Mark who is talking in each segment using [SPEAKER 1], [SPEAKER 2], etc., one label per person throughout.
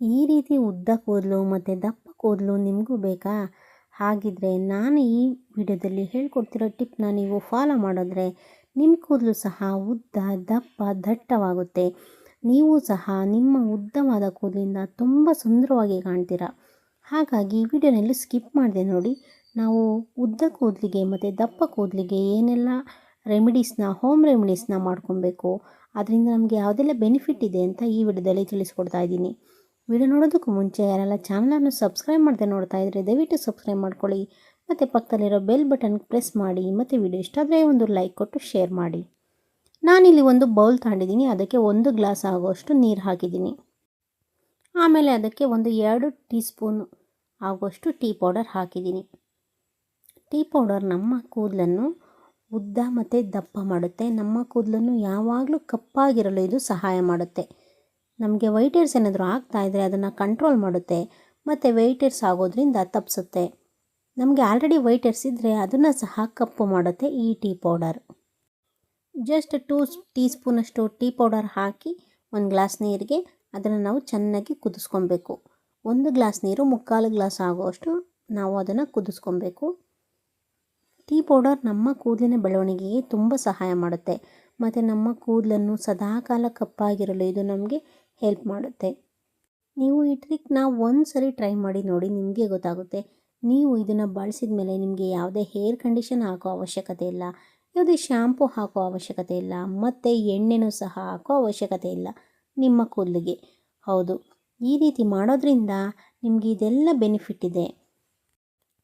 [SPEAKER 1] ಈ ರೀತಿ ಉದ್ದ ಕೂದಲು ಮತ್ತು ದಪ್ಪ ಕೂದಲು ನಿಮಗೂ ಬೇಕಾ? ಹಾಗಿದ್ದರೆ ನಾನು ಈ ವಿಡಿಯೋದಲ್ಲಿ ಹೇಳ್ಕೊಡ್ತಿರೋ ಟಿಪ್ನ ನೀವು ಫಾಲೋ ಮಾಡಿದ್ರೆ ನಿಮ್ಮ ಕೂದಲು ಸಹ ಉದ್ದ, ದಪ್ಪ, ದಟ್ಟವಾಗುತ್ತೆ. ನೀವು ಸಹ ನಿಮ್ಮ ಉದ್ದವಾದ ಕೂದಲಿಂದ ತುಂಬ ಸುಂದರವಾಗಿ ಕಾಣ್ತೀರ. ಹಾಗಾಗಿ ಈ ವಿಡಿಯೋನಲ್ಲಿ ಸ್ಕಿಪ್ ಮಾಡಿದೆ ನೋಡಿ. ನಾವು ಉದ್ದ ಕೂದಲಿಗೆ ಮತ್ತು ದಪ್ಪ ಕೂದಲಿಗೆ ಏನೆಲ್ಲ ರೆಮಿಡೀಸ್ನ, ಹೋಮ್ ರೆಮಿಡೀಸ್ನ ಮಾಡ್ಕೊಬೇಕು, ಅದರಿಂದ ನಮಗೆ ಯಾವುದೆಲ್ಲ ಬೆನಿಫಿಟ್ ಇದೆ ಅಂತ ಈ ವಿಡಿಯೋದಲ್ಲಿ ತಿಳಿಸ್ಕೊಡ್ತಾ ಇದ್ದೀನಿ. ವಿಡಿಯೋ ನೋಡೋದಕ್ಕೂ ಮುಂಚೆ ಯಾರೆಲ್ಲ ಚಾನಲನ್ನು ಸಬ್ಸ್ಕ್ರೈಬ್ ಮಾಡದೆ ನೋಡ್ತಾ ಇದ್ರೆ ದಯವಿಟ್ಟು ಸಬ್ಸ್ಕ್ರೈಬ್ ಮಾಡ್ಕೊಳ್ಳಿ. ಮತ್ತು ಪಕ್ಕದಲ್ಲಿರೋ ಬೆಲ್ ಬಟನ್ ಪ್ರೆಸ್ ಮಾಡಿ, ಮತ್ತು ವಿಡಿಯೋ ಇಷ್ಟ ಆದರೆ ಒಂದು ಲೈಕ್ ಕೊಟ್ಟು ಶೇರ್ ಮಾಡಿ. ನಾನಿಲ್ಲಿ ಒಂದು ಬೌಲ್ ತಗೊಂಡಿದ್ದೀನಿ, ಅದಕ್ಕೆ ಒಂದು ಗ್ಲಾಸ್ ಆಗುವಷ್ಟು ನೀರು ಹಾಕಿದ್ದೀನಿ. ಆಮೇಲೆ ಅದಕ್ಕೆ ಒಂದು ಎರಡು ಟೀ ಸ್ಪೂನ್ ಆಗುವಷ್ಟು ಟೀ ಪೌಡರ್ ಹಾಕಿದ್ದೀನಿ. ಟೀ ಪೌಡರ್ ನಮ್ಮ ಕೂದಲನ್ನು ಉದ್ದ ಮತ್ತು ದಪ್ಪ ಮಾಡುತ್ತೆ. ನಮ್ಮ ಕೂದಲನ್ನು ಯಾವಾಗಲೂ ಕಪ್ಪಾಗಿರಲು ಇದು ಸಹಾಯ ಮಾಡುತ್ತೆ. ನಮಗೆ ವೈಟೇರ್ಸ್ ಏನಾದರೂ ಆಗ್ತಾ ಇದ್ದರೆ ಅದನ್ನು ಕಂಟ್ರೋಲ್ ಮಾಡುತ್ತೆ, ಮತ್ತು ವೈಟೇರ್ಸ್ ಆಗೋದ್ರಿಂದ ತಪ್ಪಿಸುತ್ತೆ ನಮಗೆ ಆಲ್ರೆಡಿ ವೈಟೇರ್ಸ್ ಇದ್ದರೆ ಅದನ್ನು ಸಹ ಕಪ್ಪು ಮಾಡುತ್ತೆ ಈ tea powder just two tea ಸ್ಪೂನಷ್ಟು ಟೀ ಪೌಡರ್ ಹಾಕಿ ಒಂದು ಗ್ಲಾಸ್ ನೀರಿಗೆ ಅದನ್ನು ನಾವು ಚೆನ್ನಾಗಿ ಕುದಿಸ್ಕೊಬೇಕು. ಒಂದು ಗ್ಲಾಸ್ ನೀರು ಮುಕ್ಕಾಲು ಗ್ಲಾಸ್ ಆಗುವಷ್ಟು ನಾವು ಅದನ್ನು ಕುದಿಸ್ಕೊಬೇಕು. ಟೀ ಪೌಡರ್ ನಮ್ಮ ಕೂದಲಿನ ಬೆಳವಣಿಗೆಗೆ ತುಂಬ ಸಹಾಯ ಮಾಡುತ್ತೆ. ಮತ್ತು ನಮ್ಮ ಕೂದಲನ್ನು ಸದಾಕಾಲ ಕಪ್ಪಾಗಿರಲು ಇದು ನಮಗೆ ಹೆಲ್ಪ್ ಮಾಡುತ್ತೆ. ನೀವು ಈ ಟ್ರಿಕ್ನ ಒಂದು ಸರಿ ಟ್ರೈ ಮಾಡಿ ನೋಡಿ ನಿಮಗೆ ಗೊತ್ತಾಗುತ್ತೆ. ನೀವು ಇದನ್ನು ಬಳಸಿದ ಮೇಲೆ ನಿಮಗೆ ಯಾವುದೇ ಹೇರ್ ಕಂಡೀಷನ್ ಹಾಕೋ ಅವಶ್ಯಕತೆ ಇಲ್ಲ, ಯಾವುದೇ ಶ್ಯಾಂಪು ಹಾಕೋ ಅವಶ್ಯಕತೆ ಇಲ್ಲ, ಮತ್ತು ಎಣ್ಣೆನೂ ಸಹ ಹಾಕೋ ಅವಶ್ಯಕತೆ ಇಲ್ಲ ನಿಮ್ಮ ಕೂದಲಿಗೆ. ಹೌದು, ಈ ರೀತಿ ಮಾಡೋದ್ರಿಂದ ನಿಮಗೆ ಇದೆಲ್ಲ ಬೆನಿಫಿಟ್ ಇದೆ.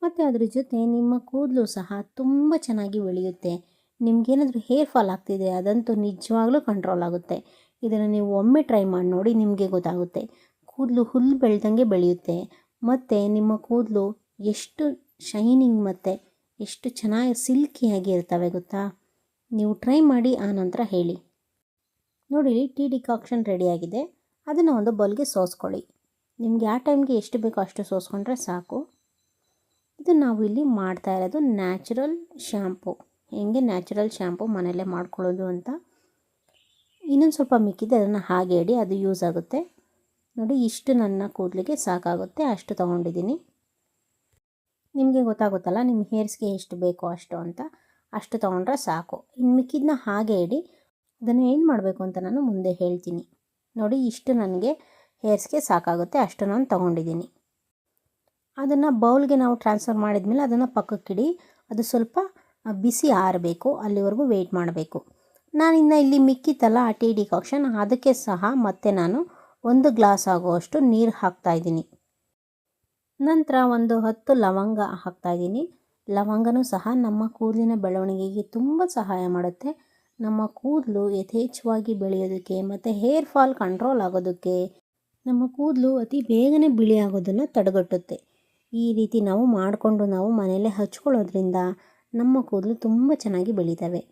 [SPEAKER 1] ಮತ್ತು ಅದ್ರ ಜೊತೆ ನಿಮ್ಮ ಕೂದಲು ಸಹ ತುಂಬ ಚೆನ್ನಾಗಿ ಬೆಳೆಯುತ್ತೆ. ನಿಮಗೇನಾದರೂ ಹೇರ್ ಫಾಲ್ ಆಗ್ತಿದೆ ಅದಂತೂ ನಿಜವಾಗ್ಲೂ ಕಂಟ್ರೋಲ್ ಆಗುತ್ತೆ. ಇದನ್ನು ನೀವು ಒಮ್ಮೆ ಟ್ರೈ ಮಾಡಿ ನೋಡಿ ನಿಮಗೆ ಗೊತ್ತಾಗುತ್ತೆ. ಕೂದಲು ಹುಲ್ಲು ಬೆಳೆದಂಗೆ ಬೆಳೆಯುತ್ತೆ. ಮತ್ತು ನಿಮ್ಮ ಕೂದಲು ಎಷ್ಟು ಶೈನಿಂಗ್ ಮತ್ತು ಎಷ್ಟು ಚೆನ್ನಾಗಿ ಸಿಲ್ಕಿಯಾಗಿ ಇರ್ತವೆ ಗೊತ್ತಾ? ನೀವು ಟ್ರೈ ಮಾಡಿ ಆ ನಂತರ ಹೇಳಿ. ನೋಡಿ ಟೀ ಡಿಕಾಕ್ಷನ್ ರೆಡಿಯಾಗಿದೆ ಅದನ್ನು ಒಂದು ಬೌಲ್ಗೆ ಸೋಸ್ಕೊಳ್ಳಿ. ನಿಮಗೆ ಆ ಟೈಮ್ಗೆ ಎಷ್ಟು ಬೇಕೋ ಅಷ್ಟು ಸೋಸ್ಕೊಂಡ್ರೆ ಸಾಕು. ಇದು ನಾವು ಇಲ್ಲಿ ಮಾಡ್ತಾ ಇರೋದು ನ್ಯಾಚುರಲ್ ಶ್ಯಾಂಪು ಹೆಂಗೆ ನ್ಯಾಚುರಲ್ ಶ್ಯಾಂಪು ಮನೆಯಲ್ಲೇ ಮಾಡ್ಕೊಳ್ಳೋದು ಅಂತ ಇನ್ನೊಂದು ಸ್ವಲ್ಪ ಮಿಕ್ಕಿದೆ, ಅದನ್ನು ಹಾಗೆ ಇಡಿ, ಅದು ಯೂಸ್ ಆಗುತ್ತೆ. ನೋಡಿ, ಇಷ್ಟು ನನ್ನ ಕೂದಲಿಗೆ ಸಾಕಾಗುತ್ತೆ, ಅಷ್ಟು ತೊಗೊಂಡಿದ್ದೀನಿ. ನಿಮಗೆ ಗೊತ್ತಾಗುತ್ತಲ್ಲ, ನಿಮ್ಮ ಹೇರ್ಸ್ಗೆ ಎಷ್ಟು ಬೇಕೋ ಅಷ್ಟು ಅಂತ. ಅಷ್ಟು ತೊಗೊಂಡ್ರೆ ಸಾಕು. ಇನ್ನು ಮಿಕ್ಕಿದ್ದನ್ನ ಹಾಗೆ ಇಡಿ, ಅದನ್ನು ಏನು ಮಾಡಬೇಕು ಅಂತ ನಾನು ಮುಂದೆ ಹೇಳ್ತೀನಿ. ನೋಡಿ, ಇಷ್ಟು ನನಗೆ ಹೇರ್ಸ್ಗೆ ಸಾಕಾಗುತ್ತೆ, ಅಷ್ಟು ನಾನು ತೊಗೊಂಡಿದ್ದೀನಿ. ಅದನ್ನು ಬೌಲ್ಗೆ ನಾವು ಟ್ರಾನ್ಸ್ಫರ್ ಮಾಡಿದ್ಮೇಲೆ ಅದನ್ನು ಪಕ್ಕಕ್ಕಿಡಿ. ಅದು ಸ್ವಲ್ಪ ಬಿಸಿ ಆರಬೇಕು, ಅಲ್ಲಿವರೆಗೂ ವೆಯ್ಟ್ ಮಾಡಬೇಕು. ನಾನಿನ್ನು ಇಲ್ಲಿ ಮಿಕ್ಕಿತ್ತಲ್ಲ ಆ ಟೀ ಡಿಕಾಕ್ಷನ್ ಅದಕ್ಕೆ ಸಹ ಮತ್ತೆ ನಾನು ಒಂದು ಗ್ಲಾಸ್ ಆಗುವಷ್ಟು ನೀರು ಹಾಕ್ತಾಯಿದ್ದೀನಿ ನಂತರ ಒಂದು ಹತ್ತು ಲವಂಗ ಹಾಕ್ತಾಯಿದ್ದೀನಿ ಲವಂಗನೂ ಸಹ ನಮ್ಮ ಕೂದಲಿನ ಬೆಳವಣಿಗೆಗೆ ತುಂಬ ಸಹಾಯ ಮಾಡುತ್ತೆ. ನಮ್ಮ ಕೂದಲು ಯಥೇಚ್ಛವಾಗಿ ಬೆಳೆಯೋದಕ್ಕೆ ಮತ್ತು ಹೇರ್ ಫಾಲ್ ಕಂಟ್ರೋಲ್ ಆಗೋದಕ್ಕೆ ನಮ್ಮ ಕೂದಲು ಅತಿ ಬೇಗನೆ ಬಿಳಿ ಆಗೋದನ್ನು ತಡೆಗಟ್ಟುತ್ತೆ. ಈ ರೀತಿ ನಾವು ಮಾಡಿಕೊಂಡು ನಾವು ಮನೆಯಲ್ಲೇ ಹಚ್ಕೊಳ್ಳೋದ್ರಿಂದ ನಮ್ಮ ಕೂದಲು ತುಂಬ ಚೆನ್ನಾಗಿ ಬೆಳೀತವೆ.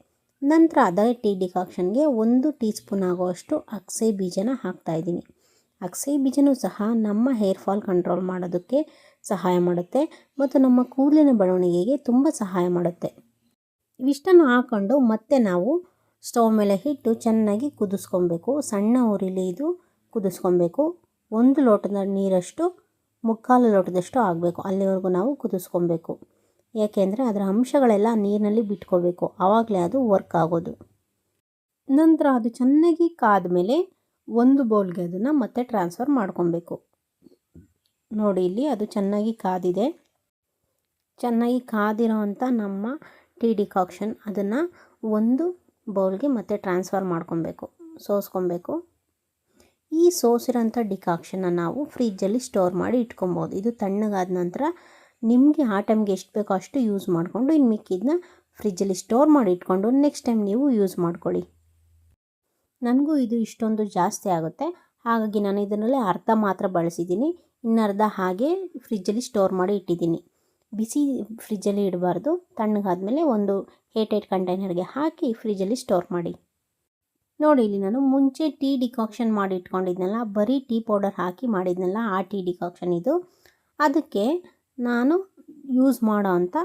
[SPEAKER 1] ನಂತರ ಅದೇ ಟೀ ಡಿಕಾಕ್ಷನ್ಗೆ ಒಂದು ಟೀ ಸ್ಪೂನ್ ಆಗುವಷ್ಟು ಅಕ್ಸೆ ಬೀಜನ ಹಾಕ್ತಾಯಿದ್ದೀನಿ ಅಕ್ಸೆ ಬೀಜನೂ ಸಹ ನಮ್ಮ ಹೇರ್ ಫಾಲ್ ಕಂಟ್ರೋಲ್ ಮಾಡೋದಕ್ಕೆ ಸಹಾಯ ಮಾಡುತ್ತೆ ಮತ್ತು ನಮ್ಮ ಕೂದಲಿನ ಬೆಳವಣಿಗೆಗೆ ತುಂಬ ಸಹಾಯ ಮಾಡುತ್ತೆ. ಇವಿಷ್ಟನ್ನು ಹಾಕ್ಕೊಂಡು ಮತ್ತೆ ನಾವು ಸ್ಟವ್ ಮೇಲೆ ಹಿಟ್ಟು ಚೆನ್ನಾಗಿ ಕುದಿಸ್ಕೊಬೇಕು. ಸಣ್ಣ ಉರಿಲಿ ಇದು ಕುದಿಸ್ಕೊಬೇಕು. ಒಂದು ಲೋಟದ ನೀರಷ್ಟು, ಮುಕ್ಕಾಲು ಲೋಟದಷ್ಟು ಆಗಬೇಕು. ಅಲ್ಲಿವರೆಗೂ ನಾವು ಕುದಿಸ್ಕೊಬೇಕು. ಯಾಕೆಂದರೆ ಅದರ ಅಂಶಗಳೆಲ್ಲ ನೀರಿನಲ್ಲಿ ಬಿಟ್ಕೋಬೇಕು ಆವಾಗಲೇ ಅದು ವರ್ಕ್ ಆಗೋದು. ನಂತರ ಅದು ಚೆನ್ನಾಗಿ ಕಾದ ಮೇಲೆ ಒಂದು ಬೌಲ್ಗೆ ಅದನ್ನು ಮತ್ತೆ ಟ್ರಾನ್ಸ್ಫರ್ ಮಾಡ್ಕೊಬೇಕು ನೋಡಿ ಇಲ್ಲಿ ಅದು ಚೆನ್ನಾಗಿ ಕಾದಿದೆ. ಚೆನ್ನಾಗಿ ಕಾದಿರೋ ನಮ್ಮ ಟೀ ಡಿಕಾಕ್ಷನ್ ಅದನ್ನು ಒಂದು ಬೌಲ್ಗೆ ಮತ್ತೆ ಟ್ರಾನ್ಸ್ಫರ್ ಮಾಡ್ಕೊಬೇಕು ಸೋಸ್ಕೊಬೇಕು ಈ ಸೋಸಿರೋಂಥ ಡಿಕಾಕ್ಷನ್ನ ನಾವು ಫ್ರಿಜ್ಜಲ್ಲಿ ಸ್ಟೋರ್ ಮಾಡಿ ಇಟ್ಕೊಬೋದು ಇದು ತಣ್ಣಗಾದ ನಂತರ ನಿಮಗೆ ಆ ಟೈಮ್ಗೆ ಎಷ್ಟು ಬೇಕೋ ಅಷ್ಟು ಯೂಸ್ ಮಾಡಿಕೊಂಡು ಇನ್ನು ಮಿಕ್ಕಿದ್ನ ಫ್ರಿಜ್ಜಲ್ಲಿ ಸ್ಟೋರ್ ಮಾಡಿ ಇಟ್ಕೊಂಡು ನೆಕ್ಸ್ಟ್ ಟೈಮ್ ನೀವು ಯೂಸ್ ಮಾಡ್ಕೊಳ್ಳಿ. ನನಗೂ ಇದು ಇಷ್ಟೊಂದು ಜಾಸ್ತಿ ಆಗುತ್ತೆ. ಹಾಗಾಗಿ ನಾನು ಇದರಲ್ಲಿ ಅರ್ಧ ಮಾತ್ರ ಬಳಸಿದ್ದೀನಿ. ಇನ್ನರ್ಧ ಹಾಗೆ ಫ್ರಿಜ್ಜಲ್ಲಿ ಸ್ಟೋರ್ ಮಾಡಿ ಇಟ್ಟಿದ್ದೀನಿ. ಬಿಸಿ ಫ್ರಿಜ್ಜಲ್ಲಿ ಇಡಬಾರ್ದು. ತಣ್ಣಗಾದಮೇಲೆ ಒಂದು ಏಟ್ ಏಟ್ ಕಂಟೈನರ್ಗೆ ಹಾಕಿ ಫ್ರಿಜ್ಜಲ್ಲಿ ಸ್ಟೋರ್ ಮಾಡಿ. ನೋಡಿ, ಇಲ್ಲಿ ನಾನು ಮುಂಚೆ ಟೀ ಡಿಕಾಕ್ಷನ್ ಮಾಡಿ ಇಟ್ಕೊಂಡಿದ್ನಲ್ಲ, ಬರೀ ಟೀ ಪೌಡರ್ ಹಾಕಿ ಮಾಡಿದ್ನಲ್ಲ, ಆ ಟೀ ಡಿಕಾಕ್ಷನ್ ಇದು. ಅದಕ್ಕೆ ನಾನು ಯೂಸ್ ಮಾಡೋ ಅಂಥ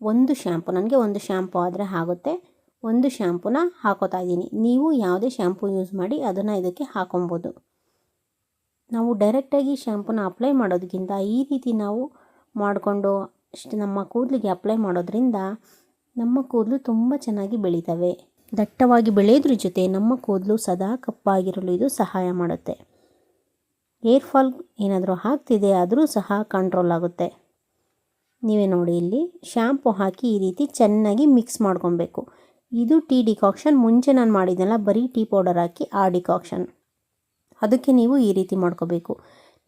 [SPEAKER 1] ಒಂದು ಶ್ಯಾಂಪು ನನಗೆ ಒಂದು ಶ್ಯಾಂಪು ಆದರೆ ಆಗುತ್ತೆ. ಒಂದು ಶ್ಯಾಂಪುನ ಹಾಕೋತಾ ಇದ್ದೀನಿ. ನೀವು ಯಾವುದೇ ಶ್ಯಾಂಪು ಯೂಸ್ ಮಾಡಿ ಅದನ್ನು ಇದಕ್ಕೆ ಹಾಕೊಬೋದು. ನಾವು ಡೈರೆಕ್ಟಾಗಿ ಶ್ಯಾಂಪುನ ಅಪ್ಲೈ ಮಾಡೋದಕ್ಕಿಂತ ಈ ರೀತಿ ನಾವು ಮಾಡಿಕೊಂಡು ನಮ್ಮ ಕೂದಲಿಗೆ ಅಪ್ಲೈ ಮಾಡೋದ್ರಿಂದ ನಮ್ಮ ಕೂದಲು ತುಂಬ ಚೆನ್ನಾಗಿ ಬೆಳೀತವೆ. ದಟ್ಟವಾಗಿ ಬೆಳೆಯೋದ್ರ ಜೊತೆ ನಮ್ಮ ಕೂದಲು ಸದಾ ಕಪ್ಪಾಗಿರಲು ಇದು ಸಹಾಯ ಮಾಡುತ್ತೆ. ಏರ್ ಫಾಲ್ ಏನಾದರೂ ಆಗ್ತಿದೆ ಆದರೂ ಸಹ ಕಂಟ್ರೋಲ್ ಆಗುತ್ತೆ. ನೀವೇ ನೋಡಿ ಇಲ್ಲಿ. ಶ್ಯಾಂಪು ಹಾಕಿ ಈ ರೀತಿ ಚೆನ್ನಾಗಿ ಮಿಕ್ಸ್ ಮಾಡ್ಕೊಬೇಕು. ಇದು ಟೀ ಡಿಕಾಕ್ಷನ್ ಮುಂಚೆ ನಾನು ಮಾಡಿದ್ದೆಲ್ಲ ಬರೀ ಟೀ ಪೌಡರ್ ಹಾಕಿ ಆ ಡಿಕಾಕ್ಷನ್ ಅದಕ್ಕೆ ನೀವು ಈ ರೀತಿ ಮಾಡ್ಕೋಬೇಕು.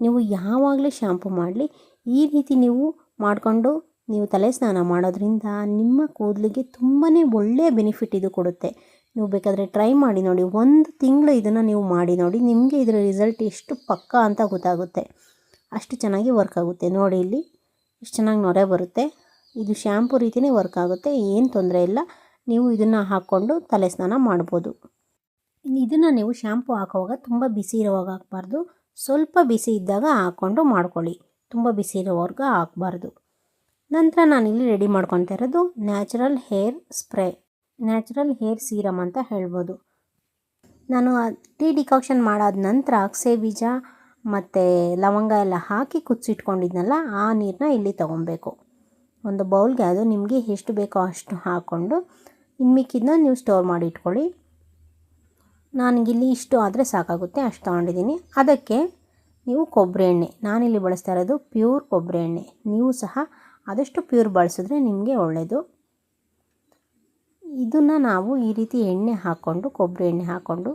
[SPEAKER 1] ನೀವು ಯಾವಾಗಲೇ ಶ್ಯಾಂಪು ಮಾಡಲಿ. ಈ ರೀತಿ ನೀವು ಮಾಡಿಕೊಂಡು ನೀವು ತಲೆ ಸ್ನಾನ ಮಾಡೋದ್ರಿಂದ ನಿಮ್ಮ ಕೂದಲಿಗೆ ತುಂಬಾ ಒಳ್ಳೆಯ ಬೆನಿಫಿಟ್ ಇದು ಕೊಡುತ್ತೆ. ನೀವು ಬೇಕಾದರೆ ಟ್ರೈ ಮಾಡಿ ನೋಡಿ. ಒಂದು ತಿಂಗಳು ಇದನ್ನು ನೀವು ಮಾಡಿ ನೋಡಿ, ನಿಮಗೆ ಇದರ ರಿಸಲ್ಟ್ ಎಷ್ಟು ಪಕ್ಕ ಅಂತ ಗೊತ್ತಾಗುತ್ತೆ. ಅಷ್ಟು ಚೆನ್ನಾಗಿ ವರ್ಕ್ ಆಗುತ್ತೆ. ನೋಡಿ ಇಲ್ಲಿ. ಎಷ್ಟು ಚೆನ್ನಾಗಿ ನೊರೆ ಬರುತ್ತೆ. ಇದು ಶ್ಯಾಂಪು ರೀತಿಯೇ ವರ್ಕ್ ಆಗುತ್ತೆ. ಏನು ತೊಂದರೆ ಇಲ್ಲ. ನೀವು ಇದನ್ನು ಹಾಕ್ಕೊಂಡು ತಲೆ ಸ್ನಾನ ಮಾಡ್ಬೋದು. ಇದನ್ನು ನೀವು ಶ್ಯಾಂಪು ಹಾಕೋವಾಗ ತುಂಬ ಬಿಸಿ ಇರುವಾಗ ಹಾಕ್ಬಾರ್ದು. ಸ್ವಲ್ಪ ಬಿಸಿ ಇದ್ದಾಗ ಹಾಕ್ಕೊಂಡು ಮಾಡ್ಕೊಳ್ಳಿ. ತುಂಬ ಬಿಸಿ ಇರೋವರೆಗೂ ಹಾಕ್ಬಾರ್ದು. ನಂತರ ನಾನಿಲ್ಲಿ ರೆಡಿ ಮಾಡ್ಕೊತಾ ಇರೋದು natural hair spray natural hair serum ಅಂತ ಹೇಳ್ಬೋದು. ನಾನು ಟೀ ಡಿಕಾಕ್ಷನ್ ಮಾಡಾದ ನಂತರ ಅಕ್ಸೆ ಬೀಜ ಮತ್ತು ಲವಂಗ ಎಲ್ಲ ಹಾಕಿ ಕುದಿಸಿಟ್ಕೊಂಡಿದ್ನಲ್ಲ, ಆ ನೀರನ್ನ ಇಲ್ಲಿ ತೊಗೊಬೇಕು. ಒಂದು ಬೌಲ್ಗೆ ಅದು ನಿಮಗೆ ಎಷ್ಟು ಬೇಕೋ ಅಷ್ಟು ಹಾಕ್ಕೊಂಡು ಇನ್ನು ಮಿಕ್ಕಿದ್ದನ್ನ ನೀವು ಸ್ಟೋರ್ ಮಾಡಿ ಇಟ್ಕೊಳ್ಳಿ. ನನಗಿಲ್ಲಿ ಇಷ್ಟು ಆದರೆ ಸಾಕಾಗುತ್ತೆ, ಅಷ್ಟು ತೊಗೊಂಡಿದ್ದೀನಿ. ಅದಕ್ಕೆ ನೀವು ಕೊಬ್ಬರಿ ಎಣ್ಣೆ. ನಾನಿಲ್ಲಿ ಬಳಸ್ತಾ ಇರೋದು ಪ್ಯೂರ್ ಕೊಬ್ಬರಿ ಎಣ್ಣೆ. ನೀವು ಸಹ ಆದಷ್ಟು ಪ್ಯೂರ್ ಬಳಸಿದ್ರೆ ನಿಮಗೆ ಒಳ್ಳೆಯದು ಇದನ್ನು ನಾವು ಈ ರೀತಿ ಎಣ್ಣೆ ಹಾಕ್ಕೊಂಡು ಕೊಬ್ಬರಿ ಎಣ್ಣೆ ಹಾಕ್ಕೊಂಡು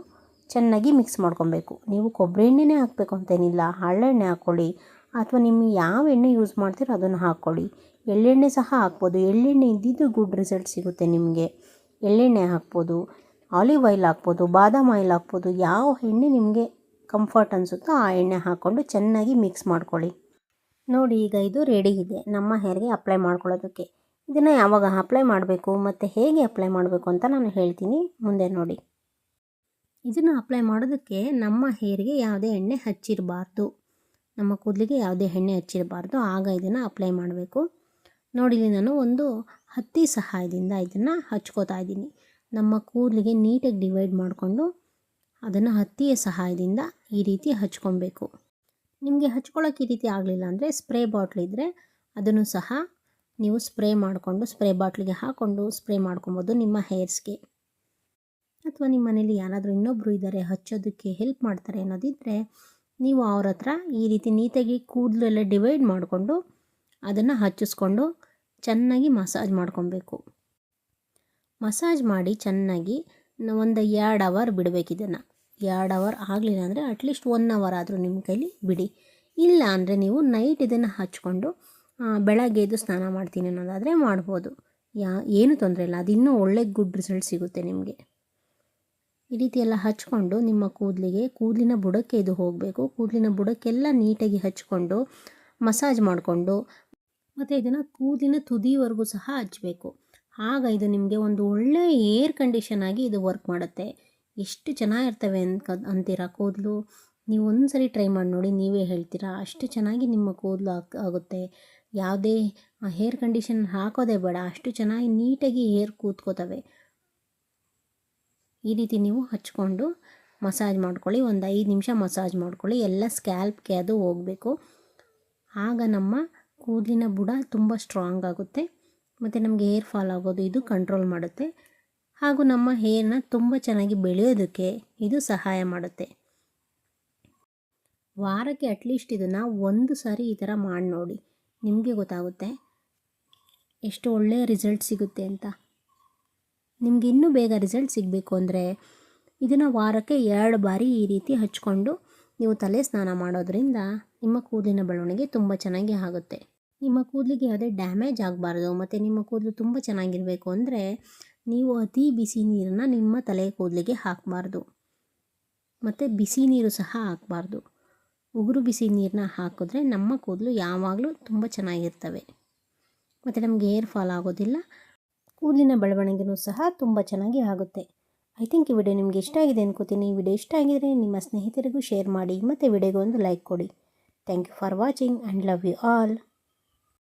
[SPEAKER 1] ಚೆನ್ನಾಗಿ ಮಿಕ್ಸ್ ಮಾಡ್ಕೊಬೇಕು. ನೀವು ಕೊಬ್ಬರಿ ಎಣ್ಣೆನೇ ಹಾಕಬೇಕು ಅಂತೇನಿಲ್ಲ ಹಳ್ಳೆಣ್ಣೆ ಹಾಕ್ಕೊಳ್ಳಿ ಅಥವಾ ನಿಮ್ಮ ಯಾವ ಎಣ್ಣೆ ಯೂಸ್ ಮಾಡ್ತೀರೋ ಅದನ್ನು ಹಾಕ್ಕೊಳ್ಳಿ ಎಳ್ಳೆಣ್ಣೆ ಸಹ ಹಾಕ್ಬೋದು. ಎಳ್ಳೆಣ್ಣೆ ಇದ್ದಿದ್ದು ಗುಡ್ ರಿಸಲ್ಟ್ ಸಿಗುತ್ತೆ ನಿಮಗೆ. ಎಳ್ಳೆಣ್ಣೆ ಹಾಕ್ಬೋದು, ಆಲಿವ್ ಆಯಿಲ್ ಹಾಕ್ಬೋದು, ಬಾದಾಮ್ ಆಯಿಲ್ ಹಾಕ್ಬೋದು, ಯಾವ ಎಣ್ಣೆ ನಿಮಗೆ ಕಂಫರ್ಟ್ ಅನಿಸುತ್ತೋ ಆ ಎಣ್ಣೆ ಹಾಕ್ಕೊಂಡು ಚೆನ್ನಾಗಿ ಮಿಕ್ಸ್ ಮಾಡ್ಕೊಳ್ಳಿ. ನೋಡಿ, ಈಗ ಇದು ರೆಡಿ ಇದೆ. ನಮ್ಮ ಹೇರ್ಗೆ ಅಪ್ಲೈ ಮಾಡ್ಕೊಳ್ಳೋದಕ್ಕೆ. ಇದನ್ನು ಯಾವಾಗ ಅಪ್ಲೈ ಮಾಡಬೇಕು, ಮತ್ತು ಹೇಗೆ ಅಪ್ಲೈ ಮಾಡಬೇಕು ಅಂತ ನಾನು ಹೇಳ್ತೀನಿ. ಮುಂದೆ ನೋಡಿ. ಇದನ್ನು ಅಪ್ಲೈ ಮಾಡೋದಕ್ಕೆ ನಮ್ಮ ಹೇರ್ಗೆ ಯಾವುದೇ ಎಣ್ಣೆ ಹಚ್ಚಿರಬಾರ್ದು. ನಮ್ಮ ಕೂದಲಿಗೆ ಯಾವುದೇ ಎಣ್ಣೆ ಹಚ್ಚಿರಬಾರ್ದು. ಆಗ ಇದನ್ನು ಅಪ್ಲೈ ಮಾಡಬೇಕು. ನೋಡಿ ನಾನು ಒಂದು ಹತ್ತಿ ಸಹಾಯದಿಂದ ಇದನ್ನು ಹಚ್ಕೋತಾ ಇದ್ದೀನಿ. ನಮ್ಮ ಕೂದಲಿಗೆ ನೀಟಾಗಿ ಡಿವೈಡ್ ಮಾಡಿಕೊಂಡು ಅದನ್ನು ಹತ್ತಿಯ ಸಹಾಯದಿಂದ ಈ ರೀತಿ ಹಚ್ಕೊಬೇಕು. ನಿಮಗೆ ಹಚ್ಕೊಳ್ಳೋಕೆ ಈ ರೀತಿ ಆಗಲಿಲ್ಲ ಅಂದರೆ ಸ್ಪ್ರೇ ಬಾಟ್ಲ್ ಇದ್ದರೆ ಅದನ್ನು ಸಹ ನೀವು ಸ್ಪ್ರೇ ಮಾಡಿಕೊಂಡು ಸ್ಪ್ರೇ ಬಾಟ್ಲಿಗೆ ಹಾಕ್ಕೊಂಡು ಸ್ಪ್ರೇ ಮಾಡ್ಕೊಬೋದು ನಿಮ್ಮ ಹೇರ್ಸ್ಗೆ ಅಥವಾ ನಿಮ್ಮ ಮನೇಲಿ ಯಾರಾದರೂ ಇನ್ನೊಬ್ಬರು ಇದ್ದಾರೆ, ಹಚ್ಚೋದಕ್ಕೆ ಹೆಲ್ಪ್ ಮಾಡ್ತಾರೆ ಅನ್ನೋದಿದ್ದರೆ ನೀವು ಅವ್ರ ಹತ್ರ ಈ ರೀತಿ ನೀಟಾಗಿ ಕೂದಲೆಲ್ಲ ಡಿವೈಡ್ ಮಾಡಿಕೊಂಡು ಅದನ್ನು ಹಚ್ಚಿಸ್ಕೊಂಡು ಚೆನ್ನಾಗಿ ಮಸಾಜ್ ಮಾಡ್ಕೊಬೇಕು. ಮಸಾಜ್ ಮಾಡಿ ಚೆನ್ನಾಗಿ ಒಂದು ಎರಡು ಅವರ್ ಬಿಡಬೇಕು ಇದನ್ನು. ಎರಡು ಅವರ್ ಆಗಲಿಲ್ಲ ಅಂದರೆ ಅಟ್ಲೀಸ್ಟ್ ಒನ್ ಅವರ್ ಆದರೂ ನಿಮ್ಮ ಕೈಲಿ ಬಿಡಿ. ಇಲ್ಲ ಅಂದರೆ ನೀವು ನೈಟ್ ಇದನ್ನು ಹಚ್ಕೊಂಡು ಬೆಳಗ್ಗೆ ಎದ್ದು ಸ್ನಾನ ಮಾಡ್ತೀನಿ ಅನ್ನೋದಾದರೆ ಮಾಡ್ಬೋದು. ಯಾ ಏನೂ ತೊಂದರೆ ಇಲ್ಲ, ಅದು ಇನ್ನೂ ಒಳ್ಳೆ ಗುಡ್ ರಿಸಲ್ಟ್ ಸಿಗುತ್ತೆ ನಿಮಗೆ. ಈ ರೀತಿ ಎಲ್ಲ ಹಚ್ಕೊಂಡು ನಿಮ್ಮ ಕೂದಲಿಗೆ ಕೂದಲಿನ ಬುಡಕ್ಕೆ ಇದು ಹೋಗಬೇಕು. ಕೂದಲಿನ ಬುಡಕ್ಕೆಲ್ಲ ನೀಟಾಗಿ ಹಚ್ಕೊಂಡು ಮಸಾಜ್ ಮಾಡಿಕೊಂಡು ಮತ್ತು ಇದನ್ನು ಕೂದಲಿನ ತುದಿವರೆಗೂ ಸಹ ಹಚ್ಚಬೇಕು ಆಗ ಇದು ನಿಮಗೆ ಒಂದು ಒಳ್ಳೆಯ ಏರ್ ಕಂಡೀಷನ್ ಆಗಿ ಇದು ವರ್ಕ್ ಮಾಡುತ್ತೆ. ಎಷ್ಟು ಚೆನ್ನಾಗಿರ್ತವೆ ಅಂತ ಅಂತೀರಾ ಕೂದಲು? ನೀವು ಒಂದು ಸರಿ ಟ್ರೈ ಮಾಡಿ ನೋಡಿ, ನೀವೇ ಹೇಳ್ತೀರಾ ಅಷ್ಟು ಚೆನ್ನಾಗಿ ನಿಮ್ಮ ಕೂದಲು ಆಗ್, ಆಗುತ್ತೆ. ಯಾವುದೇ ಹೇರ್ ಕಂಡೀಷನ್ ಹಾಕೋದೇ ಬೇಡ. ಅಷ್ಟು ಚೆನ್ನಾಗಿ ನೀಟಾಗಿ ಹೇರ್ ಕೂತ್ಕೋತವೆ. ಈ ರೀತಿ ನೀವು ಹಚ್ಕೊಂಡು ಮಸಾಜ್ ಮಾಡ್ಕೊಳ್ಳಿ. ಒಂದು ಐದು ನಿಮಿಷ ಮಸಾಜ್ ಮಾಡ್ಕೊಳ್ಳಿ. ಎಲ್ಲ ಸ್ಕ್ಯಾಲ್ಪ್ಗೆ ಅದು ಹೋಗಬೇಕು. ಆಗ ನಮ್ಮ ಕೂದಲಿನ ಬುಡ ತುಂಬ ಸ್ಟ್ರಾಂಗ್ ಆಗುತ್ತೆ. ಮತ್ತು ನಮಗೆ ಹೇರ್ ಫಾಲ್ ಆಗೋದು ಇದು ಕಂಟ್ರೋಲ್ ಮಾಡುತ್ತೆ. ಹಾಗೂ ನಮ್ಮ ಹೇರ್ನ ತುಂಬ ಚೆನ್ನಾಗಿ ಬೆಳೆಯೋದಕ್ಕೆ ಇದು ಸಹಾಯ ಮಾಡುತ್ತೆ. ವಾರಕ್ಕೆ ಅಟ್ಲೀಸ್ಟ್ ಇದನ್ನು ಒಂದು ಸಾರಿ ಈ ಥರ ಮಾಡಿ ನೋಡಿ. ನಿಮಗೆ ಗೊತ್ತಾಗುತ್ತೆ. ಎಷ್ಟು ಒಳ್ಳೆಯ ರಿಸಲ್ಟ್ ಸಿಗುತ್ತೆ ಅಂತ. ನಿಮ್ಗೆ ಇನ್ನೂ ಬೇಗ ರಿಸಲ್ಟ್ ಸಿಗಬೇಕು ಅಂದರೆ ಇದನ್ನು ವಾರಕ್ಕೆ ಎರಡು ಬಾರಿ ಈ ರೀತಿ ಹಚ್ಕೊಂಡು ನೀವು ತಲೆ ಸ್ನಾನ ಮಾಡೋದ್ರಿಂದ ನಿಮ್ಮ ಕೂದಲಿನ ಬೆಳವಣಿಗೆ ತುಂಬ ಚೆನ್ನಾಗಿ ಆಗುತ್ತೆ. ನಿಮ್ಮ ಕೂದಲಿಗೆ ಯಾವುದೇ ಡ್ಯಾಮೇಜ್ ಆಗಬಾರ್ದು ಮತ್ತು ನಿಮ್ಮ ಕೂದಲು ತುಂಬ ಚೆನ್ನಾಗಿರಬೇಕು ಅಂದರೆ ನೀವು ಅತಿ ಬಿಸಿ ನೀರನ್ನು ನಿಮ್ಮ ತಲೆ ಕೂದಲಿಗೆ ಹಾಕಬಾರ್ದು. ಮತ್ತು ಬಿಸಿ ನೀರು ಸಹ ಹಾಕಬಾರ್ದು. ಉಗುರು ಬಿಸಿ ನೀರನ್ನ ಹಾಕಿದ್ರೆ ನಮ್ಮ ಕೂದಲು ಯಾವಾಗಲೂ ತುಂಬ ಚೆನ್ನಾಗಿರ್ತವೆ. ಮತ್ತು ನಮಗೆ ಏರ್ ಫಾಲ್ ಆಗೋದಿಲ್ಲ. ಕೂದಲಿನ ಬೆಳವಣಿಗೆನೂ ಸಹ ತುಂಬ ಚೆನ್ನಾಗಿ ಆಗುತ್ತೆ. ಐ ಥಿಂಕ್ ಈ ವಿಡಿಯೋ ನಿಮಗೆ ಇಷ್ಟ ಆಗಿದೆ ಅನ್ಕೋತೀನಿ. ಈ ವಿಡಿಯೋ ಇಷ್ಟ ಆಗಿದರೆ ನಿಮ್ಮ ಸ್ನೇಹಿತರಿಗೂ ಶೇರ್ ಮಾಡಿ, ಮತ್ತು ವಿಡಿಯೋಗೆ ಒಂದು ಲೈಕ್ ಕೊಡಿ. Thank you for watching and love you all